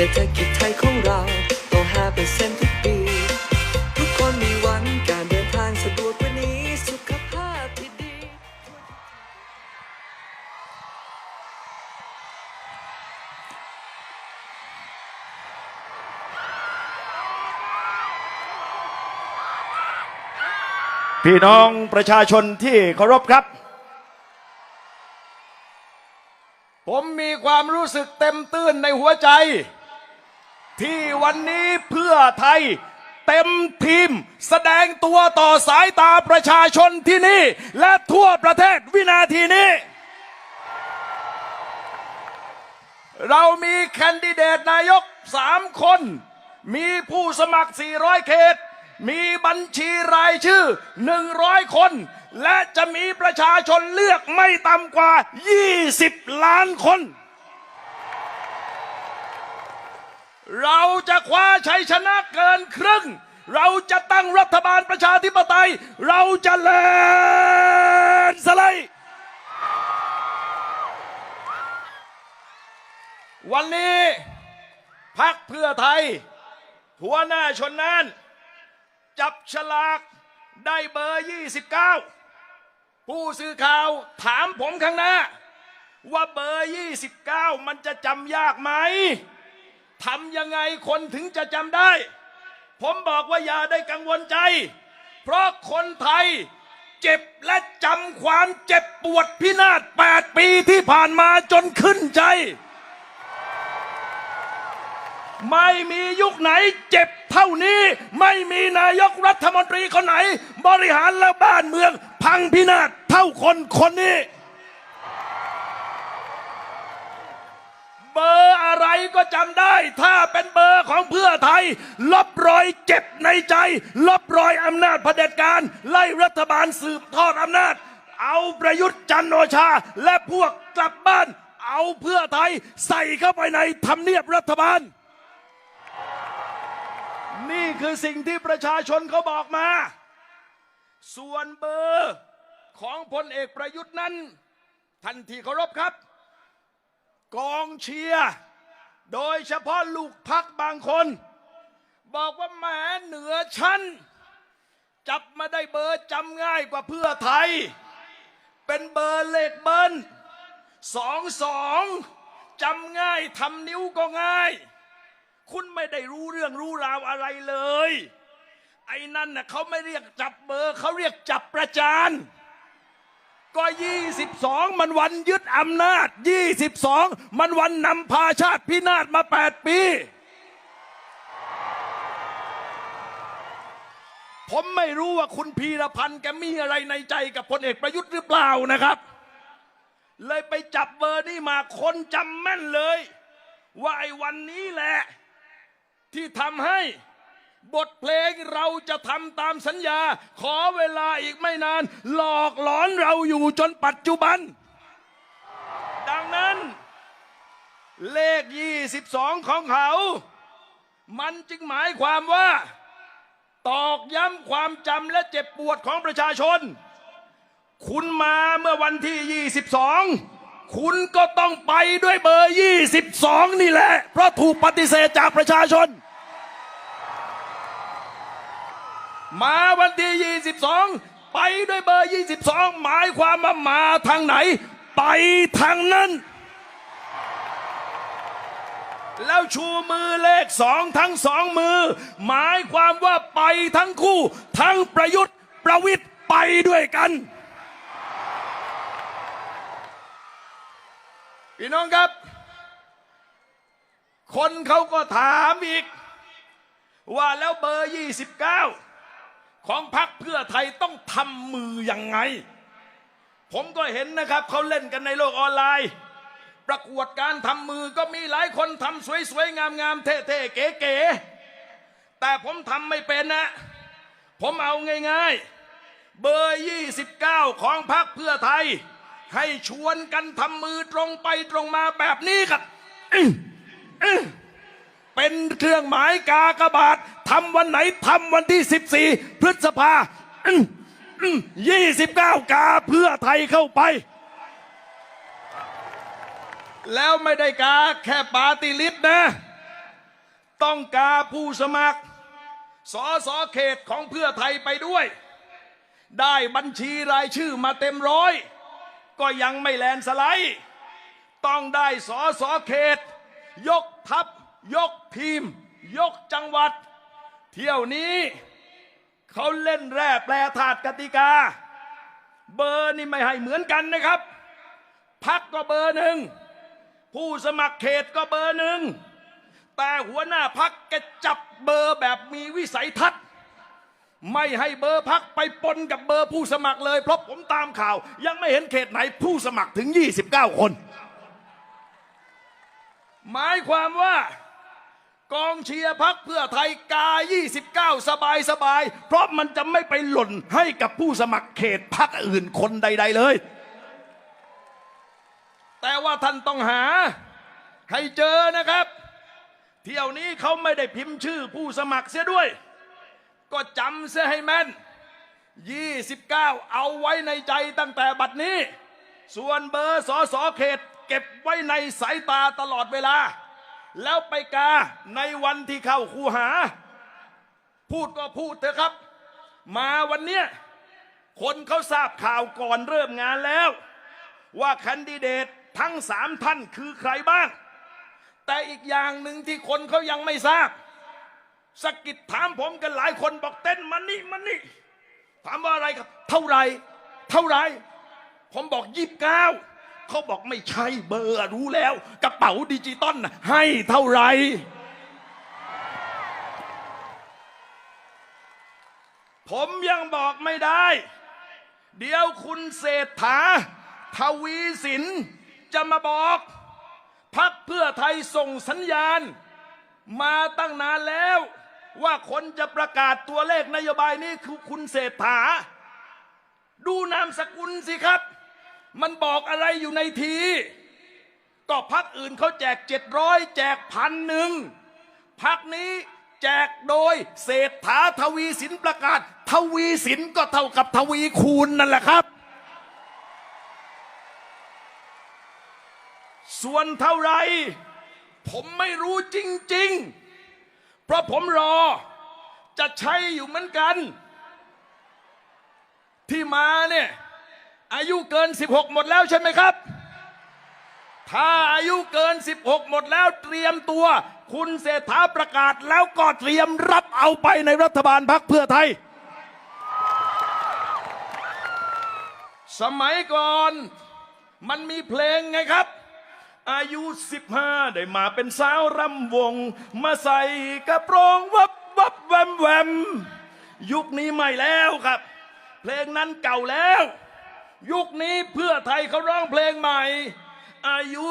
เศรษฐกิจไทยของเราโตห้าเปอร์เซ็นทุกปี ทุกคนมีหวังการเดินทางสะดวกกว่านี้สุขภาพที่ดี พี่น้องประชาชนที่เคารพครับ ผมมีความรู้สึกเต็มตื้นในหัวใจ ที่วันนี้เพื่อไทยเต็มทีม แสดงตัวต่อสายตาประชาชนที่นี่ และทั่วประเทศวินาทีนี้ เรามีแคนดิเดตนายกสามคน มีผู้สมัคร 400 เขต มีบัญชีรายชื่อ 100 คน และจะมีประชาชนเลือกไม่ต่ำกว่า 20 ล้านคน เราจะคว้าชัยชนะเกินครึ่ง เราจะตั้งรัฐบาลประชาธิปไตย เราจะแลนสไลด์วันนี้พักเพื่อไทย หัวหน้าชนน่านจับฉลากได้เบอร์ 29 ผู้สื่อข่าวถามผมข้างหน้า ว่าเบอร์ 29 มันจะจำยากไหม ทำยังไงคนถึงจะจำได้ ผมบอกว่าอย่าได้กังวลใจ เพราะคนไทยเจ็บและจำความเจ็บปวดพินาศ 8 ปีที่ผ่านมาจนขึ้นใจ ไม่มียุคไหนเจ็บเท่านี้ ไม่มีนายกรัฐมนตรีคนไหน บริหารแล้วบ้านเมือง พังพินาศเท่าคนคนนี้ บอร์อะไรก็จำได้ ถ้าเป็นเบอร์ของเพื่อไทย ลบรอยเจ็บในใจ ลบรอยอำนาจเผด็จการ ไล่รัฐบาลสืบทอดอำนาจ เอาประยุทธ์จันทร์โอชา และพวกกลับบ้าน เอาเพื่อไทยใส่เข้าไปในทำเนียบรัฐบาล นี่คือสิ่งที่ประชาชนเขาบอกมา ส่วนเบอร์ของพลเอกประยุทธ์นั้น ทันทีเคารพครับ กองเชียร์โดยเฉพาะลูกพักบางคน บอกว่าแหมเหนือชั้น จับมาได้เบอร์จำง่ายกว่าเพื่อไทย เป็นเบอร์เลขเบิ้ลสองสองจำง่ายทำนิ้วก็ง่าย คุณไม่ได้รู้เรื่องรู้ราวอะไรเลย ไอ้นั่นน่ะเขาไม่เรียกจับเบอร์เขาเรียกจับประจาน ก็ 22 มันวันยึดอำนาจ 22 มันวันนำพาชาติพินาศมา 8 ปี ผมไม่รู้ว่าคุณพีรพันธ์แกมีอะไรในใจกับพลเอกประยุทธ์หรือเปล่านะครับ เลยไปจับเบอร์นี่มาคนจำแม่นเลย ว่าไอ้วันนี้แหละ ที่ทำให้ บทเพลงเราจะทำตามสัญญา ขอเวลาอีกไม่นาน หลอกหลอนเราอยู่จนปัจจุบัน ดังนั้น เลข 22 ของเขา มันจึงหมายความว่า ตอกย้ำความจำและเจ็บปวดของประชาชน คุณมาเมื่อวันที่ 22 คุณก็ต้องไปด้วยเบอร์ 22 นี่แหละ เพราะถูกปฏิเสธจากประชาชน มาวันที่ 22 ไปด้วยเบอร์ 22 หมายความว่ามาทางไหน ไปทางนั้น แล้วชูมือเลขสองทั้งสองมือ หมายความว่าไปทั้งคู่ ทั้งประยุทธ์ประวิทย์ไปด้วยกันพี่น้องครับ คนเขาก็ถามอีก ว่าแล้วเบอร์ 29 ของพรรคเพื่อไทยต้องทำมือยังไง ผมก็เห็นนะครับเขาเล่นกันในโลกออนไลน์ ประกวดการทำมือก็มีหลายคนทำสวยๆ งามๆ เท่ๆ เก๋ๆ แต่ผมทำไม่เป็นนะ ผมเอาง่ายๆ เบอร์ 29 ของพรรคเพื่อไทย ให้ชวนกันทำมือตรงไปตรงมาแบบนี้ครับเป็นเครื่องหมายกากบาท ทำวันไหนทำวันที่ 14 พฤษภายี่สิบเก้ากาเพื่อไทยเข้าไป แล้วไม่ได้กาแค่ปาติลิศนะ ต้องกาผู้สมัคร สอสอเขตของเพื่อไทยไปด้วย ได้บัญชีรายชื่อมาเต็มร้อย ก็ยังไม่แลนด์สไลด์ ต้องได้สอสอเขต ยกทัพ ยกทีม ยกจังหวัด เที่ยวนี้เขาเล่นแร่แปรธาตุกติกา เบอร์นี่ไม่ให้เหมือนกันนะครับพักก็เบอร์หนึ่งผู้สมัครเขตก็เบอร์หนึ่งแต่หัวหน้าพักแกจับเบอร์แบบมีวิสัยทัศน์ไม่ให้เบอร์พักไปปนกับเบอร์ผู้สมัครเลย เพราะผมตามข่าว ยังไม่เห็นเขตไหนผู้สมัครถึง 29 คน หมายความว่า กองเชียร์พักเพื่อไทยกา 29 สบายสบาย เพราะมันจะไม่ไปหล่นให้กับผู้สมัครเขตพักอื่นคนใด ๆ เลย แต่ว่าท่านต้องหา ให้เจอนะครับ เที่ยวนี้เขาไม่ได้พิมพ์ชื่อผู้สมัครเสียด้วย ก็จำเสียให้แม่น 29 เอาไว้ในใจตั้งแต่บัดนี้ ส่วนเบอร์สอสอเขต เก็บไว้ในสายตาตลอดเวลา แล้วไปกาในวันที่เข้าคูหา พูดก็พูดเถอะครับ มาวันเนี้ยคนเขาทราบข่าวก่อนเริ่มงานแล้ว ว่าแคนดิเดตทั้งสามท่านคือใครบ้าง แต่อีกอย่างหนึ่งที่คนเขายังไม่ทราบสกิดถามผมกันหลายคนบอกเต้นมันนี่มันนี่ถามว่าอะไรครับ เท่าไร เท่าไร ผมบอกยี่สิบเก้า เขาบอกไม่ใช่เบอร์รู้แล้ว กระเป๋าดิจิตอลให้เท่าไหรผมยังบอกไม่ได้ เดี๋ยวคุณเศรษฐา ทวีสินจะมาบอก พักเพื่อไทยส่งสัญญาณ มาตั้งนานแล้ว ว่าคนจะประกาศตัวเลขนโยบายนี้คือคุณเศรษฐา ดูนามสกุลสิครับ มันบอกอะไรอยู่ในที ก็พักอื่นเขาแจกเจ็ดร้อยแจกพันหนึ่งพักนี้แจกโดยเศรษฐาทวีสินประกาศ ทวีสินก็เท่ากับทวีคูณนั่นแหละครับ ส่วนเท่าไร ผมไม่รู้จริง ๆ เพราะผมรอจะใช้อยู่เหมือนกัน ที่มาเนี่ย อายุเกิน 16 หมดแล้วใช่ไหมครับ ถ้าอายุเกิน 16 หมดแล้วเตรียมตัว คุณเศรษฐาประกาศแล้วก็เตรียมรับเอาไปในรัฐบาลพักเพื่อไทย สมัยก่อนมันมีเพลงไงครับ อายุ 15 ได้มาเป็นสาวรำวง มาใส่กระโปรงวับวับแวมแวมยุคนี้ไม่แล้วครับ เพลงนั้นเก่าแล้ว ยุคนี้เพื่อไทยเขาร้องเพลงใหม่ อายุ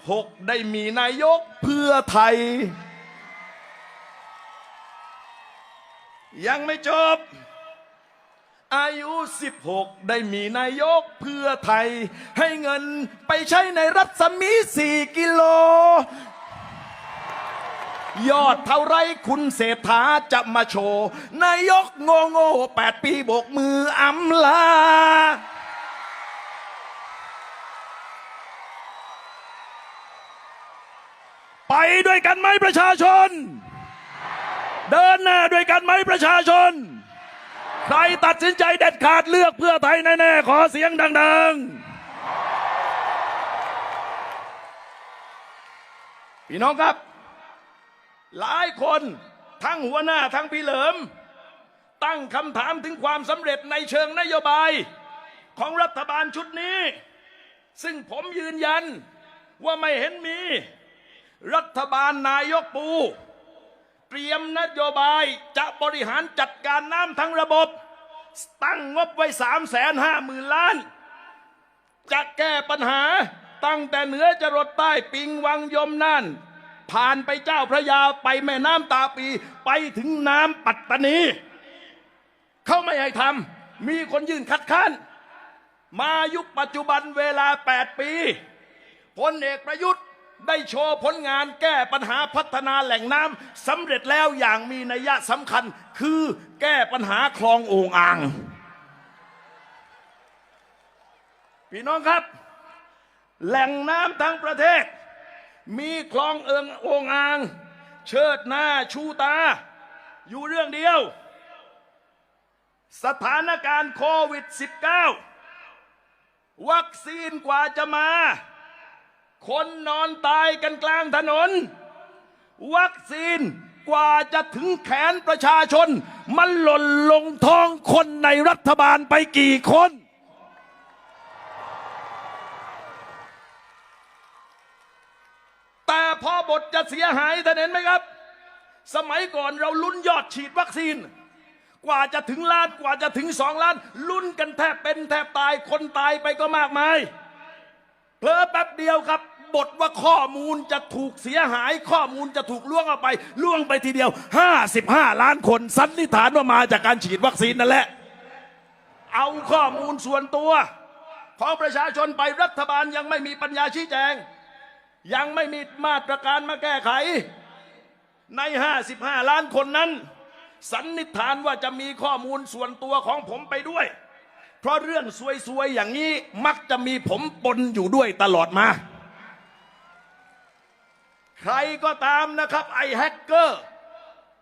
16 ได้มีนายกเพื่อไทย ยังไม่จบ อายุ 16 ได้มีนายกเพื่อไทย ให้เงินไปใช้ในรัศมี 4 กิโล ยอดเท่าไรคุณเศรษฐาจะมาโชว์ นายกโง่โง่แปดปีโบกมืออำลา ไปด้วยกันไหมประชาชน เดินหน้าด้วยกันไหมประชาชน ใครตัดสินใจเด็ดขาดเลือกเพื่อไทยแน่ๆขอเสียงดังๆ พี่น้องครับ หลายคนทั้งหัวหน้าทั้งพี่เหลิม ตั้งคำถามถึงความสำเร็จในเชิงนโยบายของรัฐบาลชุดนี้ ซึ่งผมยืนยันว่าไม่เห็นมี รัฐบาลนายกปู เตรียมนโยบายจะบริหารจัดการน้ำทั้งระบบ ตั้งงบไว้สามแสนห้าหมื่นล้าน จะแก้ปัญหาตั้งแต่เหนือจรดใต้ปิงวังยมน่านผ่านไปเจ้าพระยาไปแม่น้ำตาปีไปถึงน้ำปัตตานี เขาไม่ให้ทำมีคนยื่นคัดค้าน มายุคปัจจุบันเวลา 8 ปีพลเอกประยุทธ์ ได้โชว์ผลงานแก้ปัญหาพัฒนาแหล่งน้ำสำเร็จแล้วอย่างมีนัยยะสำคัญ คือแก้ปัญหาคลองโอ่งอ่างพี่น้องครับ แหล่งน้ำทั้งประเทศ มีคลองเอิงโอ่งอ่าง เชิดหน้าชูตา อยู่เรื่องเดียว สถานการณ์โควิด -19 วัคซีนกว่าจะมา คนนอนตายกันกลางถนน วัคซีนกว่าจะถึงแขนประชาชน มันหล่นลงท้องคนในรัฐบาลไปกี่คน แต่พอบทจะเสียหายท่านเห็นไหมครับ สมัยก่อนเราลุ้นยอดฉีดวัคซีน กว่าจะถึงล้านกว่าจะถึงสองล้านลุ้นกันแทบเป็นแทบตายคนตายไปก็มากมายเพลอแป๊บเดียวครับ บทว่าข้อมูลจะถูกเสียหาย ข้อมูลจะถูกล่วงเอาไปล่วงไปทีเดียว 55 ล้านคนสันนิษฐานว่ามาจากการฉีดวัคซีนนั่นแหละ เอาข้อมูลส่วนตัว ของประชาชนไปรัฐบาลยังไม่มีปัญญาชี้แจง ยังไม่มีมาตรการมาแก้ไข ใน 55 ล้านคนนั้น สันนิษฐานว่าจะมีข้อมูลส่วนตัวของผมไปด้วยเพราะเรื่องซวยๆ อย่างนี้มักจะมีผมปนอยู่ด้วยตลอดมา ใครก็ตามนะครับไอแฮกเกอร์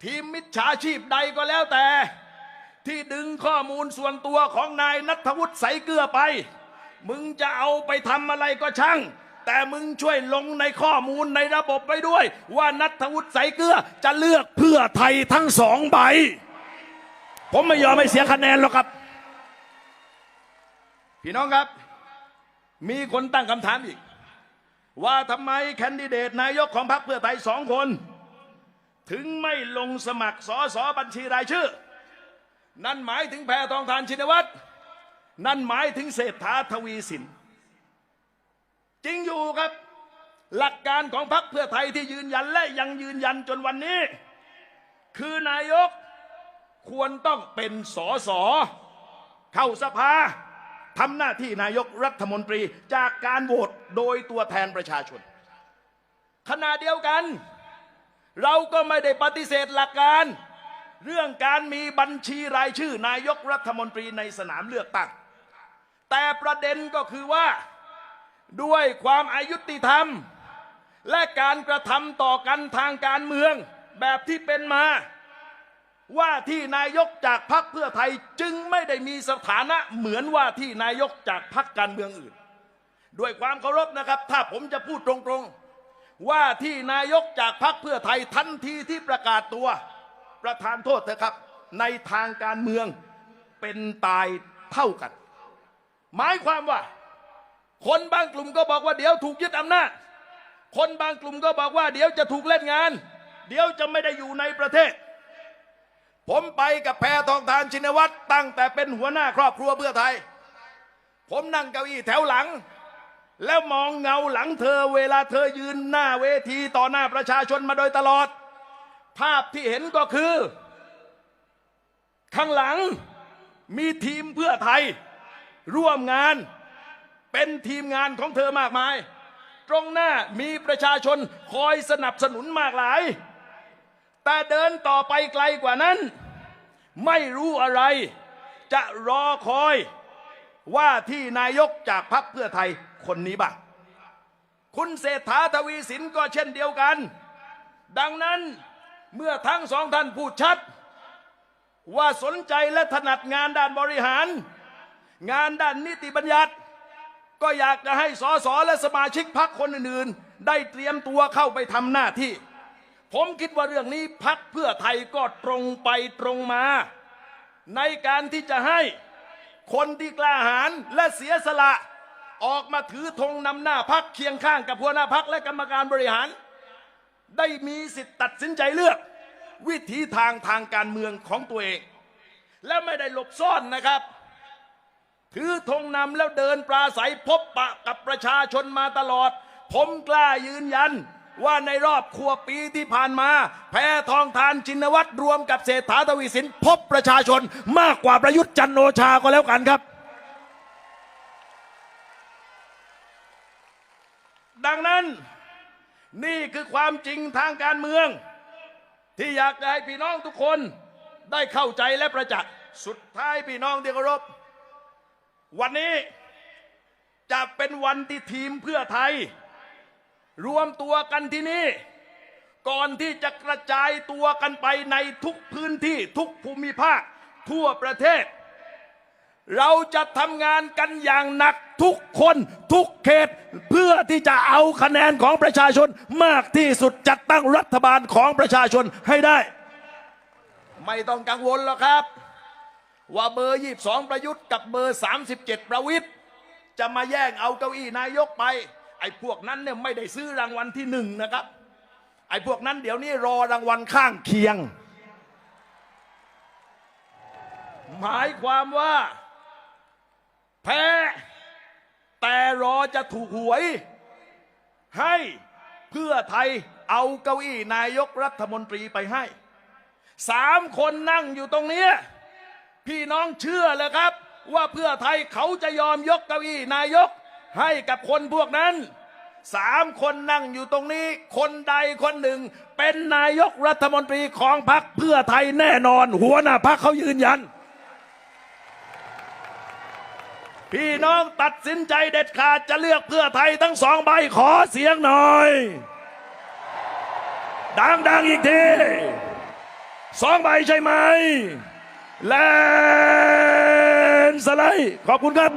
ทีมมิจฉาชีพใดก็แล้วแต่ ที่ดึงข้อมูลส่วนตัวของนายนัทวุฒิใสเกลือไป มึงจะเอาไปทำอะไรก็ช่าง แต่มึงช่วยลงในข้อมูลในระบบไปด้วย ว่านัทวุฒิใสเกลือจะเลือกเพื่อไทยทั้งสองใบ ผมไม่ยอมให้เสียคะแนนหรอกครับ พี่น้องครับ มีคนตั้งคำถามอีก ว่าทำไมแคนดิเดตนายกของพรรคเพื่อไทยสองคน ถึงไม่ลงสมัครสอสอบัญชีรายชื่อ นั่นหมายถึงแพทองทานชินวัตรนั่นหมายถึงเศรษฐาทวีสิน จริงอยู่ครับ หลักการของพรรคเพื่อไทยที่ยืนยันและยังยืนยันจนวันนี้ คือนายกควรต้องเป็นสอสอเข้าสภา ทำหน้าที่นายกรัฐมนตรีจากการโหวตโดยตัวแทนประชาชน ขณะเดียวกัน เราก็ไม่ได้ปฏิเสธหลักการ เรื่องการมีบัญชีรายชื่อนายกรัฐมนตรีในสนามเลือกตั้งแต่ประเด็นก็คือว่าด้วยความอายุติธรรม และการกระทำต่อกันทางการเมืองแบบที่เป็นมา ว่าที่นายกจากพรรคเพื่อไทยจึงไม่ได้มีสถานะเหมือนว่าที่นายกจากพรรคการเมืองอื่น ด้วยความเคารพนะครับ ถ้าผมจะพูดตรงๆ ว่าที่นายกจากพรรคเพื่อไทยทันทีที่ประกาศตัว ประธานโทษเถอะครับ ในทางการเมืองเป็นตายเท่ากัน หมายความว่า คนบางกลุ่มก็บอกว่าเดี๋ยวถูกยึดอำนาจคนบางกลุ่มก็บอกว่าเดี๋ยวจะถูกเล่นงาน เดี๋ยวจะไม่ได้อยู่ในประเทศ ผมไปกับแพทองทานชินวัตรตั้งแต่เป็นหัวหน้าครอบครัวเพื่อไทย ผมนั่งเก้าอี้แถวหลัง แล้วมองเงาหลังเธอเวลาเธอยืนหน้าเวทีต่อหน้าประชาชนมาโดยตลอด ภาพที่เห็นก็คือ ข้างหลังมีทีมเพื่อไทย ร่วมงานเป็นทีมงานของเธอมากมาย ตรงหน้ามีประชาชนคอยสนับสนุนมากหลาย แต่เดินต่อไปไกลกว่านั้น ไม่รู้อะไร จะรอคอยว่าที่นายกจากพรรคเพื่อไทยคนนี้บ้างคุณเศรษฐาทวีสินก็เช่นเดียวกัน ดังนั้นเมื่อทั้งสองท่านพูดชัด ว่าสนใจและถนัดงานด้านบริหาร งานด้านนิติบัญญัติ ก็อยากจะให้สสและสมาชิกพรรคคนอื่นๆ ได้เตรียมตัวเข้าไปทำหน้าที่ ผมคิดว่าเรื่องนี้พักเพื่อไทยก็ตรงไปตรงมา ในการที่จะให้คนที่กล้าหาญและเสียสละ ออกมาถือธงนำหน้าพักเคียงข้างกับหัวหน้าพักและกรรมการบริหาร ได้มีสิทธิ์ตัดสินใจเลือก วิถีทางทางการเมืองของตัวเอง และไม่ได้หลบซ่อนนะครับ ถือธงนำแล้วเดินปราศัยพบปะกับประชาชนมาตลอด ผมกล้ายืนยัน ว่าในรอบครัวปีที่ผ่านมา แพทองทานชินวัตรรวมกับเศรษฐาทวีสินพบประชาชนมากกว่าประยุทธ์จันโอชาก็แล้วกันครับ ดังนั้นนี่คือความจริงทางการเมือง ที่อยากจะให้พี่น้องทุกคนได้เข้าใจและประจักษ์สุดท้ายพี่น้องที่เคารพวันนี้จะเป็นวันที่ทีมเพื่อไทย รวมตัวกันที่นี่ ก่อนที่จะกระจายตัวกันไปในทุกพื้นที่ทุกภูมิภาคทั่วประเทศ เราจะทำงานกันอย่างหนักทุกคนทุกเขต เพื่อที่จะเอาคะแนนของประชาชนมากที่สุดจัดตั้งรัฐบาลของประชาชนให้ได้ ไม่ต้องกังวลหรอกครับ ว่าเบอร์ 22 ประยุทธ์กับเบอร์ 37 ประวิทย์จะมาแย่งเอาเก้าอี้นายกไป ไอ้พวกนั้นเนี่ยไม่ได้ซื้อรางวัลที่หนึ่งนะครับ ไอ้พวกนั้นเดี๋ยวนี้รอรางวัลข้างเคียง หมายความว่า แพ้ แต่รอจะถูกหวย ให้เพื่อไทยเอาเก้าอี้นายกรัฐมนตรีไปให้สามคนนั่งอยู่ตรงนี้ พี่น้องเชื่อเลยครับ ว่าเพื่อไทยเขาจะยอมยกเก้าอี้นายก ให้กับคนพวกนั้นสามคนนั่งอยู่ตรงนี้ คนใดคนหนึ่ง เป็นนายกรัฐมนตรีของพรรคเพื่อไทยแน่นอน หัวหน้าพรรคเขายืนยัน พี่น้องตัดสินใจเด็ดขาดจะเลือกเพื่อไทยทั้งสองใบขอเสียงหน่อย ดังๆอีกทีสองใบใช่ไหมแลนสไลด์ขอบคุณครับ